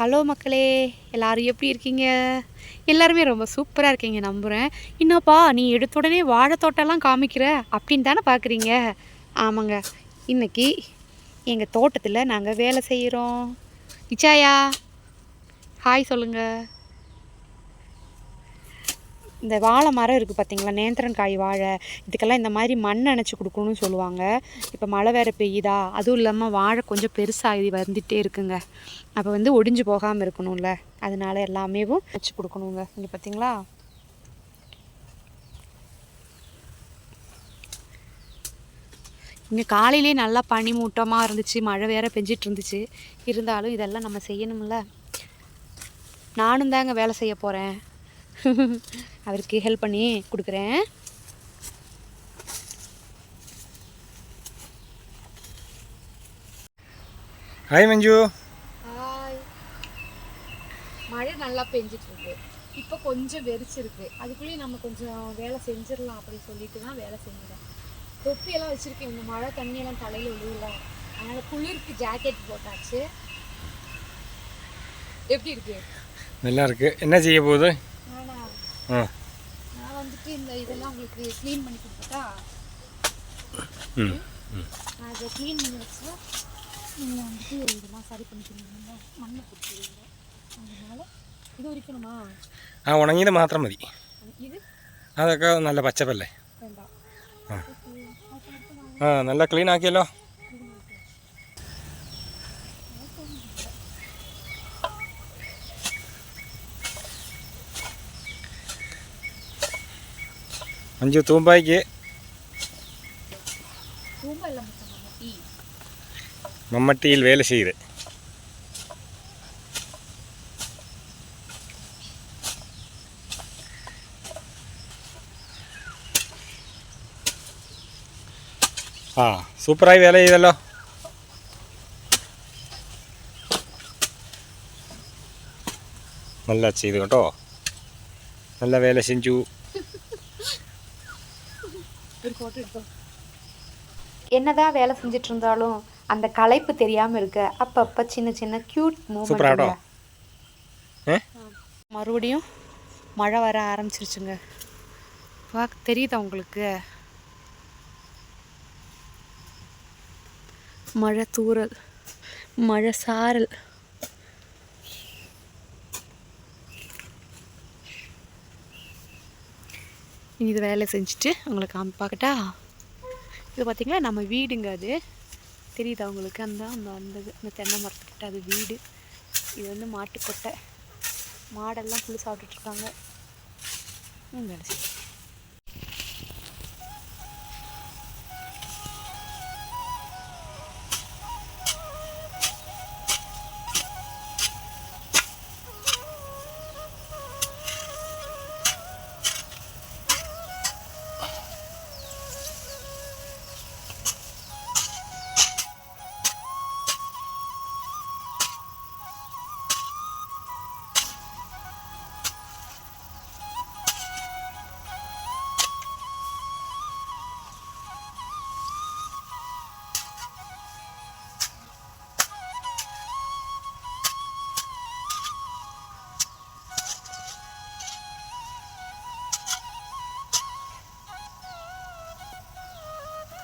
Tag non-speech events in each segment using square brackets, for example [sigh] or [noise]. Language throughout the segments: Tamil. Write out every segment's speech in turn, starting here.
ஹலோ மக்களே எல்லாரும் எப்படி இருக்கீங்க? எல்லாருமே ரொம்ப சூப்பராக இருக்கீங்க நம்புகிறேன் என்னப்பா நீ எடுத்த உடனே வாழைத்தோட்டம்லாம் காமிக்கிற? அப்படின்னு தானே பார்க்குறீங்க ஆமாங்க. இன்னைக்கு எங்கள் தோட்டத்தில் நாங்கள் வேலை செய்கிறோம் நிச்சாயா? ஹாய் சொல்லுங்கள் இந்த வாழை மரம் இருக்குது பார்த்தீங்களா நேந்திரன் காய் வாழை. இதுக்கெல்லாம் இந்த மாதிரி மண் அணைச்சி கொடுக்கணும்னு சொல்லுவாங்க. இப்போ மழை வேறு பெய்யுதா? அதுவும் இல்லாமல் வாழை கொஞ்சம் பெருசாகி வந்துட்டே இருக்குங்க. அப்போ வந்து ஒடிஞ்சு போகாமல் இருக்கணும்ல. அதனால எல்லாமேவும் வச்சு கொடுக்கணுங்க. இங்கே பார்த்தீங்களா இங்கே காலையிலே நல்லா பனி மூட்டமாக இருந்துச்சு. மழை வேற பெஞ்சிட்டு இருந்துச்சு. இருந்தாலும் இதெல்லாம் நம்ம செய்யணும்ல. நானும் தாங்க வேலை செய்ய போகிறேன் [laughs] அவருக்கு ஹெல்ப் பண்ணி கொடுக்குறேன். ஹாய் மஞ்சு ஹாய் மழை நல்லா பெஞ்சிட்டு இருக்கு இப்போ கொஞ்சம் வெறிச்சிருக்கு. அதுக்குள்ளேயும் நம்ம கொஞ்சம் வேலை செஞ்சிடலாம் அப்படின்னு சொல்லிட்டு தான் வேலை செஞ்சுறேன் தொப்பியெல்லாம் வச்சுருக்கேன். இந்த மழை தண்ணியெல்லாம் தலையில் விழுவல அதனால் குளிருக்கு ஜாக்கெட் போட்டாச்சு. எப்படி இருக்கு? நல்லா இருக்கு. என்ன செய்ய போகுது? நானா ஆ நான் வந்துட்டு இந்த இதெல்லாம் உங்களுக்கு க்ளீன் பண்ணி கொடுத்துட்டா ம் நான் இதை க்ளீன் பண்ணி வச்சா நீங்கள் வந்துட்டு இதெல்லாம் சரி பண்ணிக்கிறீங்க மண்ணை பிடிச்சிருவீங்க அதனால இது உரிக்கணுமா ആ ഉണങ്ങിയത് മാത്രം മതി இது അതൊക്കെ നല്ല പച്ചപ്പല്ലേ வேண்டாம் ആ നല്ല ക്ലീൻ ആക്കിയല്ലോ ಮಂಜು ತೂಂಬಾಯಿಗೆ മമ്മട്ടിയിൽ വേല ചെയ്ത്. ആ സൂപ്പറായി വേല ചെയ്തല്ലോ. നല്ല ചെയ്തു കേട്ടോ. നല്ല വേല ചെഞ്ചു எடுத்தோம் என்னதான் வேலை செஞ்சுட்டு இருந்தாலும் அந்த களைப்பு தெரியாமல் இருக்க அப்பப்போ சின்ன சின்ன க்யூட் ஏ மறுபடியும் மழை வர ஆரம்பிச்சிருச்சுங்க. வா தெரியுதா உங்களுக்கு? மழை தூறல் மழை சாரல். இனி இது வேலை செஞ்சுட்டு உங்களுக்கு காமி பார்க்கட்டா? இது பார்த்திங்கன்னா நம்ம வீடுங்க அது. தெரியுது அவங்களுக்கு அந்த அந்த அந்த அந்த தென்னை மரத்துக்கிட்ட அது வீடு. இது வந்து மாட்டுக்கொட்டை. மாடெல்லாம் புல்லு சாப்பிட்டுட்ருக்காங்க வேலை செய்யும்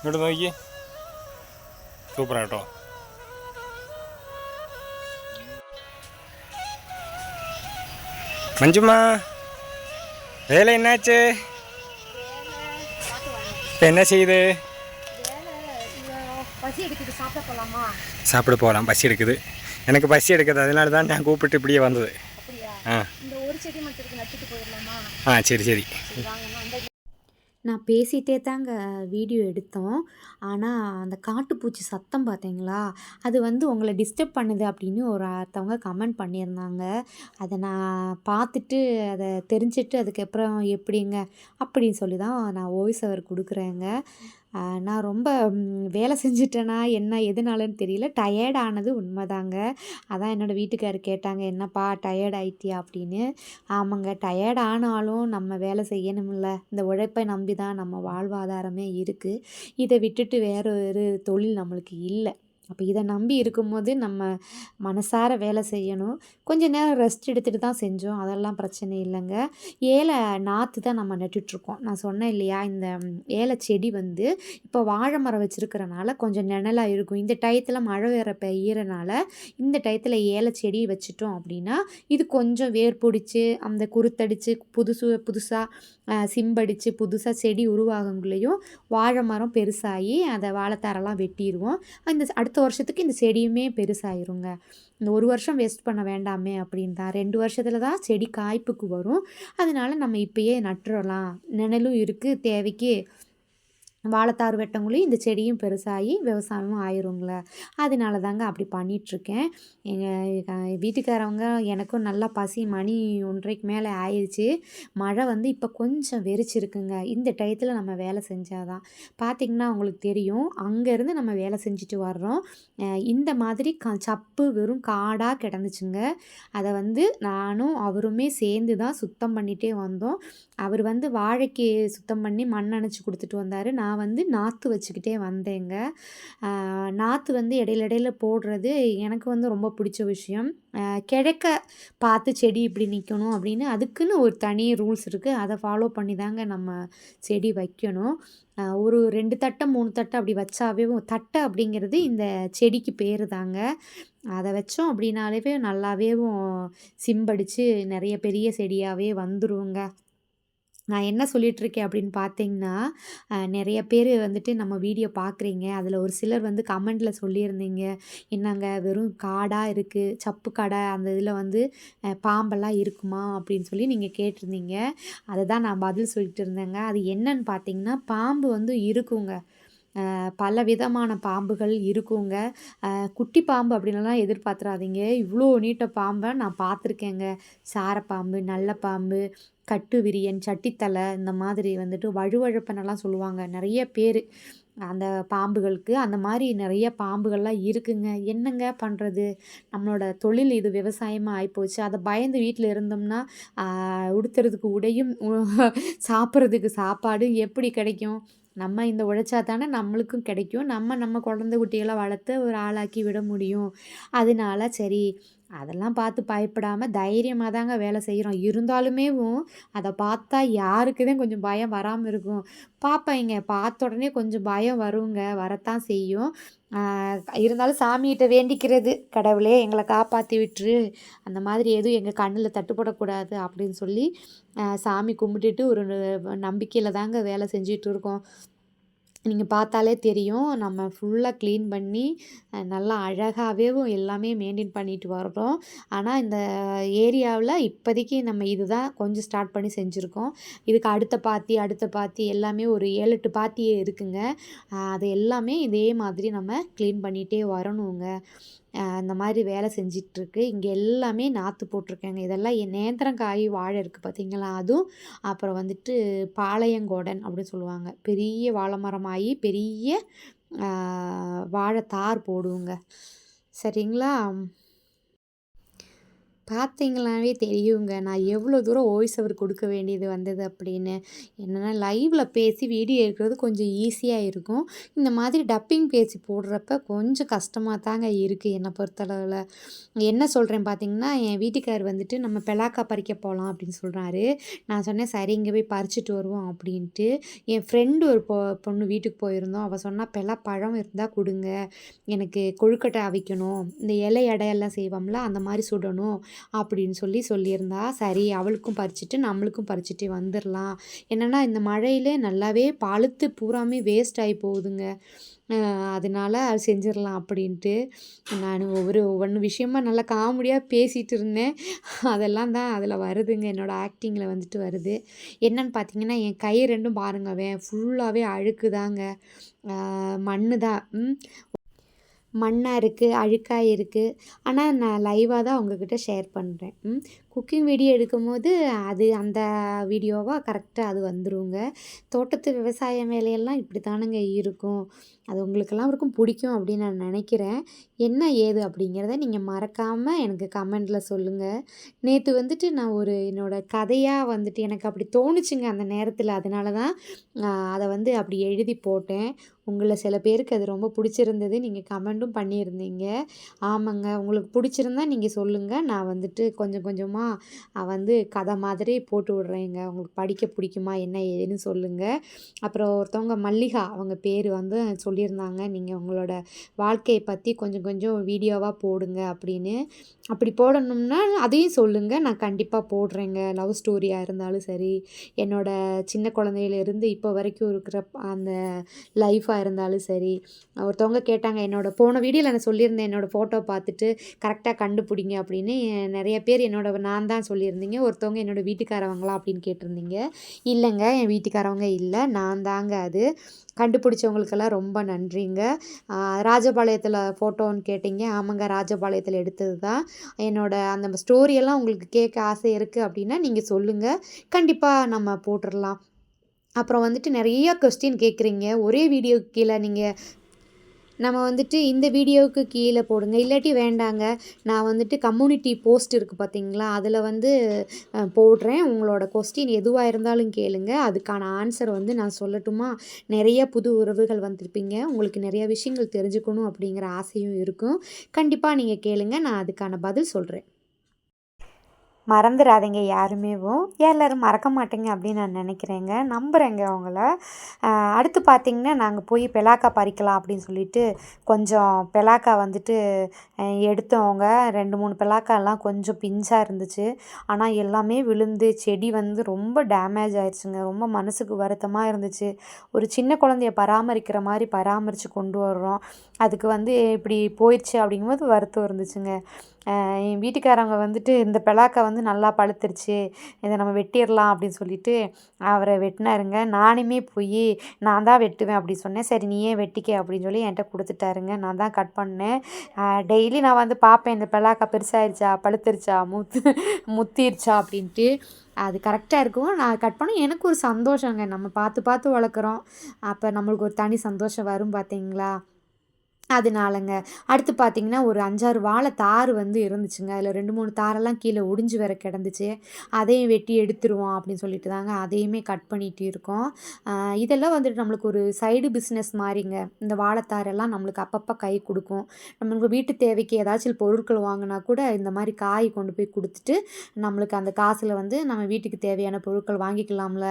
ഇങ്ങോട്ട് നോക്കിയേ സൂപ്പറാട്ടോ மஞ்சுமா வேலை என்னாச்சு இப்போ என்ன செய்யுது பசி எடுக்குது சாப்பிட போகலாமா சாப்பிட போகலாம் பசி எடுக்குது எனக்கு பசி எடுக்குது அதனால தான் நான் கூப்பிட்டு இப்படியே வந்தது அப்படியா ஆ இந்த ஒரு செடி மட்டும் இருக்கு நட்டுட்டு போயிடலாமா ஆ சரி சரி நான் பேசிகிட்டே தாங்க வீடியோ எடுத்தோம். ஆனால் அந்த காட்டுப்பூச்சி சத்தம் பார்த்தீங்களா அது வந்து உங்களை டிஸ்டர்ப் பண்ணுது அப்படின்னு ஒரு ஒருத்தவங்க கமெண்ட் பண்ணியிருந்தாங்க. அதை நான் பார்த்துட்டு அதை தெரிஞ்சுட்டு அதுக்கப்புறம் எப்படிங்க? அப்படின்னு சொல்லி தான் நான் வாய்ஸ் அவர் கொடுக்குறேங்க. நான் ரொம்ப வேலை செஞ்சிட்டேனா என்ன எதுனாலன்னு தெரியல. டயர்டானது உண்மைதாங்க. அதான் என்னோடய வீட்டுக்காரர் கேட்டாங்க என்னப்பா டயர்ட் ஆயிட்டியா? அப்படின்னு. ஆமாங்க டயர்ட் ஆனாலும் நம்ம வேலை செய்யணும்ல. இந்த உழைப்பை நம்பி தான் நம்ம வாழ்வாதாரமே இருக்குது இதை விட்டுட்டு வேறொரு தொழில் நம்மளுக்கு இல்லை. அப்போ இதை நம்பி இருக்கும்போது நம்ம மனசார வேலை செய்யணும். கொஞ்ச நேரம் ரெஸ்ட் எடுத்துகிட்டு தான் செஞ்சோம். அதெல்லாம் பிரச்சனை இல்லைங்க. ஏலை நாற்று தான் நம்ம நட்டுட்ருக்கோம் நான் சொன்னேன் இல்லையா இந்த ஏலை செடி வந்து இப்போ வாழை மரம் வச்சுருக்கிறனால கொஞ்சம் நிழலாக இருக்கும். இந்த டயத்தில் மழை வேற பெய்யறனால இந்த டயத்தில் ஏலை செடி வச்சுட்டோம் அப்படின்னா இது கொஞ்சம் வேர் பிடிச்சி அந்த குருத்தடிச்சு புதுசு புதுசாக சிம்படிச்சு புதுசாக செடி உருவாகங்குள்ளேயும் வாழை மரம் பெருசாகி அதை வாழைத்தாரெல்லாம் வெட்டிடுவோம் இந்த அடுத்த வருஷத்துக்கு இந்த செடியுமே பெருசாயிருங்க. இந்த ஒரு வருஷம் வேஸ்ட் பண்ண வேண்டாமே அப்படின்னு தான் ரெண்டு வருஷத்தில் தான் செடி காய்ப்புக்கு வரும். அதனால நம்ம இப்பயே நட்டுறலாம். நிழலும் இருக்குது தேவைக்கு வாழைத்தார் வெட்டங்குள்ளேயும் இந்த செடியும் பெருசாகி விவசாயமும் ஆயிருங்கள. அதனால தாங்க அப்படி பண்ணிகிட்ருக்கேன் எங்கள் வீட்டுக்காரவங்க எனக்கும் நல்லா பசி மணி ஒன்றரைக்கு மேலே ஆயிடுச்சு. மழை வந்து இப்போ கொஞ்சம் வெறிச்சிருக்குங்க. இந்த டயத்தில் நம்ம வேலை செஞ்சாதான். பார்த்திங்கன்னா அவங்களுக்கு தெரியும் அங்கேருந்து நம்ம வேலை செஞ்சுட்டு வர்றோம். இந்த மாதிரி க சப்பு வெறும் காடாக கிடந்துச்சுங்க. அதை வந்து நானும் அவருமே சேர்ந்து தான் சுத்தம் பண்ணிகிட்டே வந்தோம். அவர் வந்து வாழைக்கு சுத்தம் பண்ணி மண் அணைச்சி கொடுத்துட்டு வந்தார். நான் நான் வந்து நாற்று வச்சுக்கிட்டே வந்தேங்க. நாற்று வந்து இடையில இடையில போடுறது எனக்கு வந்து ரொம்ப பிடிச்ச விஷயம். கிழக்க பார்த்து செடி இப்படி நிற்கணும் அப்படின்னு அதுக்குன்னு ஒரு தனி ரூல்ஸ் இருக்குது அதை ஃபாலோ பண்ணி தாங்க நம்ம செடி வைக்கணும். ஒரு ரெண்டு தட்டை மூணு தட்டை அப்படி வச்சாவே தட்டை அப்படிங்கிறது இந்த செடிக்கு பேர் தாங்க. அதை வச்சோம் அப்படின்னாலே நல்லாவே சிம்படிச்சு நிறைய பெரிய செடியாகவே வந்துருவோங்க நான் என்ன சொல்லிகிட்ருக்கேன் இருக்கேன் அப்படின்னு பார்த்தீங்கன்னா நிறைய பேர் வந்துட்டு நம்ம வீடியோ பார்க்குறீங்க. அதில் ஒரு சிலர் வந்து கமெண்டில் சொல்லியிருந்தீங்க. என்னங்க வெறும் காடாக இருக்குது சப்பு கடை அந்த இதில் வந்து பாம்பெல்லாம் இருக்குமா அப்படின்னு சொல்லி நீங்கள் கேட்டிருந்தீங்க. அதை தான் நான் பதில் சொல்லிட்டு இருந்தேங்க. அது என்னன்னு பார்த்தீங்கன்னா பாம்பு வந்து இருக்குங்க. பல விதமான பாம்புகள் இருக்குங்க. குட்டி பாம்பு அப்படின்லாம் எதிர்பார்த்துறாதீங்க. இவ்வளோ நீட்ட பாம்பை நான் பார்த்துருக்கேங்க. சாரப்பாம்பு நல்ல பாம்பு கட்டு விரியன் சட்டித்தலை இந்த மாதிரி வந்துட்டு வழுவழுப்பனெல்லாம் சொல்லுவாங்க. நிறைய பேர் அந்த பாம்புகளுக்கு அந்த மாதிரி நிறைய பாம்புகள்லாம் இருக்குங்க. என்னங்க பண்ணுறது நம்மளோட தொழில் இது விவசாயமாக ஆகிப்போச்சு அதை பயந்து வீட்டில் இருந்தோம்னா உடுத்துறதுக்கு உடையும் சாப்பிட்றதுக்கு சாப்பாடு எப்படி கிடைக்கும்? நம்ம இந்த உழைச்சா தானே நம்மளுக்கும் கிடைக்கும். நம்ம நம்ம குழந்தை குட்டிகளை வளர்த்து ஒரு ஆளாக்கி விட முடியும். அதனால சரி அதெல்லாம் பார்த்து பயப்படாமல் தைரியமாக தாங்க வேலை செய்கிறோம் இருந்தாலுமேவும் அதை பார்த்தா யாருக்கு தான் கொஞ்சம் பயம் வராமல் இருக்கும். பார்ப்பேங்க பார்த்த உடனே கொஞ்சம் பயம் வருங்க. வரத்தான் செய்யும். இருந்தாலும் சாமிகிட்ட வேண்டிக்கிறது கடவுளே எங்களை காப்பாற்றி விட்டுரு. அந்த மாதிரி எதுவும் எங்கள் கண்ணில் தட்டுப்படக்கூடாது அப்படின்னு சொல்லி சாமி கும்பிட்டுட்டு ஒரு நம்பிக்கையில் தாங்க வேலை செஞ்சிகிட்டு இருக்கோம். நீங்கள் பார்த்தாலே தெரியும். நம்ம ஃபுல்லாக க்ளீன் பண்ணி நல்லா அழகாகவே எல்லாமே மெயின்டைன் பண்ணிட்டு வர்றோம். ஆனால் இந்த ஏரியாவில் இப்போதைக்கு நம்ம இதுதான் கொஞ்சம் ஸ்டார்ட் பண்ணி செஞ்சுருக்கோம். இதுக்கு அடுத்த பாத்தி அடுத்த பாத்தி எல்லாமே ஒரு ஏழு எட்டு பாத்தி இருக்குங்க. அது எல்லாமே இதே மாதிரி நம்ம க்ளீன் பண்ணிகிட்டே வரணுங்க. இந்த அந்த மாதிரி வேலை செஞ்சிட்ருக்கு. இங்கே எல்லாமே நாற்று போட்டிருக்கேங்க இதெல்லாம் என் நேந்திரங்காய் வாழை இருக்குது பார்த்தீங்களா அதுவும் அப்புறம் வந்துட்டு பாளையங்கோடன் அப்படின்னு சொல்லுவாங்க. பெரிய வாழை மரமாகி பெரிய வாழைத்தார் போடுவோங்க. சரிங்களா? பார்த்தீங்களாவே தெரியுங்க. நான் எவ்வளோ தூரம் வாய்ஸ் ஓவர் கொடுக்க வேண்டியது வந்தது அப்படின்னு. என்னென்னா லைவில் பேசி வீடியோ எடுக்கிறது கொஞ்சம் ஈஸியாக இருக்கும். இந்த மாதிரி டப்பிங் பேசி போடுறப்ப கொஞ்சம் கஷ்டமாக தாங்க இருக்குது என்னை பொறுத்தளவில். என்ன சொல்கிறேன் பார்த்தீங்கன்னா என் வீட்டுக்கார் வந்துட்டு நம்ம பெலாக்கா பறிக்க போகலாம் அப்படின்னு சொல்கிறாரு நான் சொன்னேன் சரி இங்கே போய் பறிச்சுட்டு வருவோம் அப்படின்ட்டு. என் ஃப்ரெண்டு ஒரு பொ பொண்ணு வீட்டுக்கு போயிருந்தோம். அவள் சொன்னால் பெலா பழம் இருந்தால் கொடுங்க. எனக்கு கொழுக்கட்டை அவிக்கணும். இந்த இலை எடையெல்லாம் செய்வோம்ல அந்த மாதிரி சுடணும். அப்படின்னு சொல்லி சொல்லியிருந்தா சரி அவளுக்கும் பறிச்சுட்டு நம்மளுக்கும் பறிச்சுட்டு வந்துடலாம் என்னென்னா இந்த மழையிலே நல்லாவே பழுத்து பூராமே வேஸ்ட் ஆகி போகுதுங்க. அதனால் அது செஞ்சிடலாம் அப்படின்ட்டு நான் ஒவ்வொரு ஒவ்வொன்று விஷயமா நல்லா காமெடியாக பேசிகிட்டு இருந்தேன். அதெல்லாம் தான் அதில் வருதுங்க என்னோடய ஆக்டிங்கில் வந்துட்டு வருது. என்னன்னு பார்த்தீங்கன்னா என் கை ரெண்டும் பாருங்கவேன் ஃபுல்லாகவே அழுக்குதாங்க. மண்ணு தான் மண்ணாக இருக்குது அழுக்காக இருக்குது ஆனால் நான் லைவாக தான் அவங்கக்கிட்ட ஷேர் பண்ணுறேன் ம்? குக்கிங் வீடியோ எடுக்கும்போது அது அந்த வீடியோவாக கரெக்டாக அது வந்துருங்க தோட்டத்து விவசாய வேலையெல்லாம் இப்படி தானுங்க இருக்கும் அது உங்களுக்கெல்லாம் இருக்கும் பிடிக்கும் அப்படின்னு நான் நினைக்கிறேன் என்ன ஏது அப்படிங்கிறத நீங்கள் மறக்காமல் எனக்கு கமெண்டில் சொல்லுங்கள் நேற்று வந்துட்டு நான் ஒரு என்னோடய கதையாக வந்துட்டு எனக்கு அப்படி தோணுச்சுங்க அந்த நேரத்தில் அதனால தான் அதை வந்து அப்படி எழுதி போட்டேன் உங்களை சில பேருக்கு அது ரொம்ப பிடிச்சிருந்தது. நீங்கள் கமெண்ட்டும் பண்ணியிருந்தீங்க. ஆமாங்க. உங்களுக்கு பிடிச்சிருந்தா நீங்கள் சொல்லுங்கள் நான் வந்துட்டு கொஞ்சம் கொஞ்சமாக அ வந்து கதை மாதிரி போட்டு விடுறேங்க. உங்களுக்கு படிக்க பிடிக்குமா? என்ன ஏதுன்னு சொல்லுங்கள் அப்புறம் ஒருத்தவங்க மல்லிகா அவங்க பேர் வந்து சொல்லியிருந்தாங்க. நீங்கள் உங்களோட வாழ்க்கையை பற்றி கொஞ்சம் கொஞ்சம் வீடியோவாக போடுங்க அப்படின்னு. அப்படி போடணும்னா அதையும் சொல்லுங்கள் நான் கண்டிப்பாக போடுறேங்க. லவ் ஸ்டோரியாக இருந்தாலும் சரி, என்னோட சின்ன குழந்தையிலேருந்து இப்போ வரைக்கும் இருக்கிற அந்த லைஃபாக இருந்தாலும் சரி. ஒருத்தவங்க கேட்டாங்க என்னோட போன வீடியோல நான் சொல்லியிருந்தேன். என்னோடய ஃபோட்டோ பார்த்துட்டு கரெக்டாக கண்டுபிடிங்க அப்படின்னு. நிறைய பேர் என்னோட நான் தான் சொல்லியிருந்தீங்க. ஒருத்தவங்க என்னோடய வீட்டுக்காரவங்களா அப்படின்னு கேட்டிருந்தீங்க. இல்லைங்க என் வீட்டுக்காரவங்க இல்லை நான் தாங்க அது. கண்டுபிடிச்சவங்களுக்கெல்லாம் ரொம்ப நன்றிங்க. ராஜபாளையத்தில் ஃபோட்டோன்னு கேட்டீங்க. ஆமாங்க. ராஜபாளையத்தில் எடுத்தது தான். என்னோடய அந்த ஸ்டோரியெல்லாம் உங்களுக்கு கேட்க ஆசை இருக்குது அப்படின்னா, நீங்கள் சொல்லுங்க. கண்டிப்பாக நம்ம போட்டுடலாம் அப்புறம் வந்துட்டு நிறைய கொஸ்டின் கேட்குறீங்க. ஒரே வீடியோ கீழே நீங்கள் நம்ம வந்துட்டு இந்த வீடியோவுக்கு கீழே போடுங்க. இல்லாட்டி வேண்டாங்க. நான் வந்துட்டு கம்யூனிட்டி போஸ்ட் இருக்குது பார்த்தீங்களா? அதில் வந்து போடுறேன். உங்களோட கொஸ்டின் எதுவாக இருந்தாலும் கேளுங்க. அதுக்கான ஆன்சர் வந்து நான் சொல்லட்டுமா? நிறைய புது உறவுகள் வந்திருப்பீங்க. உங்களுக்கு நிறைய விஷயங்கள் தெரிஞ்சுக்கணும் அப்படிங்கிற ஆசையும் இருக்கும். கண்டிப்பாக நீங்கள் கேளுங்க. நான் அதுக்கான பதில் சொல்கிறேன் மறந்துடாதீங்க யாருமேவும். எல்லாரும் மறக்க மாட்டேங்க அப்படின்னு நான் நினைக்கிறேங்க நம்புகிறேங்க அவங்கள அடுத்து பார்த்திங்கன்னா நாங்கள் போய் பெலாக்கா பறிக்கலாம் அப்படின்னு சொல்லிட்டு, கொஞ்சம் பெலாக்கா வந்துட்டு எடுத்தவங்க ரெண்டு மூணு பெலாக்காலாம் கொஞ்சம் பிஞ்சாக இருந்துச்சு. ஆனால் எல்லாமே விழுந்து செடி வந்து ரொம்ப டேமேஜ் ஆயிடுச்சுங்க ரொம்ப மனசுக்கு வருத்தமாக இருந்துச்சு. ஒரு சின்ன குழந்தைய பராமரிக்கிற மாதிரி பராமரித்து கொண்டு வர்றோம். அதுக்கு வந்து இப்படி போயிடுச்சு அப்படிங்கும்போது வருத்தம் இருந்துச்சுங்க. என் வீட்டுக்காரவங்க வந்துட்டு இந்த பெலாக்கா வந்து நல்லா பழுத்துருச்சு. இதை நம்ம வெட்டிடலாம் அப்படின்னு சொல்லிட்டு அவரை வெட்டினாருங்க. நானுமே போய் நான் தான் வெட்டுவேன் அப்படின்னு சொன்னேன். சரி நீயே வெட்டிக்க அப்படின்னு சொல்லி என்கிட்ட கொடுத்துட்டாருங்க நான் தான் கட் பண்ணேன். டெய்லி நான் வந்து பார்ப்பேன் இந்த பெலாக்கா பெருசாயிருச்சா? பழுத்துருச்சா? முத்து முத்திருச்சா? அப்படின்ட்டு. அது கரெக்டாக இருக்கும். நான் கட் பண்ண எனக்கு ஒரு சந்தோஷங்க. நம்ம பார்த்து பார்த்து வளர்க்குறோம். அப்போ நம்மளுக்கு ஒரு தனி சந்தோஷம் வரும் பார்த்தீங்களா? அதனாலங்க. அடுத்து பார்த்தீங்கன்னா, ஒரு 5, 6 வாழை தார் வந்து இருந்துச்சுங்க. அதில் ரெண்டு மூணு தாரெல்லாம் கீழே ஒடிஞ்சு வேற கிடந்துச்சு. அதையும் வெட்டி எடுத்துருவோம் அப்படின்னு சொல்லிட்டு தாங்க அதையுமே கட் பண்ணிட்டு இருக்கோம். இதெல்லாம் வந்துட்டு நம்மளுக்கு ஒரு சைடு பிஸ்னஸ் மாதிரிங்க இந்த வாழைத்தாரெல்லாம் நம்மளுக்கு அப்பப்போ கை கொடுக்கும் நம்மளுக்கு வீட்டு தேவைக்கு ஏதாச்சும் பொருட்கள் வாங்கினா கூட இந்த மாதிரி காய் கொண்டு போய் கொடுத்துட்டு நம்மளுக்கு அந்த காசில் வந்து நம்ம வீட்டுக்கு தேவையான பொருட்கள் வாங்கிக்கலாம்ல.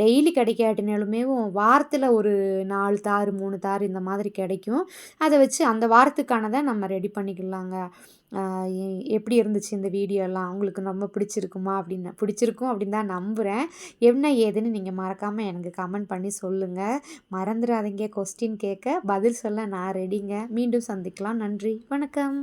டெய்லி கிடைக்காட்டினாலுமேவும் வாரத்தில் ஒரு நாலு தார், மூணு தார் இந்த மாதிரி கிடைக்கும். அதை வச்சு அந்த வாரத்துக்கானதை நம்ம ரெடி பண்ணிக்கலாங்க. எப்படி இருந்துச்சு இந்த வீடியோலாம்? உங்களுக்கு ரொம்ப பிடிச்சிருக்குமா? அப்படின்னு பிடிச்சிருக்கும் அப்படின்னு தான் நம்புகிறேன் என்ன ஏதுன்னு நீங்கள் மறக்காமல் எனக்கு கமெண்ட் பண்ணி சொல்லுங்கள் மறந்துடாதீங்க கொஸ்டின் கேட்க. பதில் சொல்ல நான் ரெடிங்க. மீண்டும் சந்திக்கலாம். நன்றி. வணக்கம்.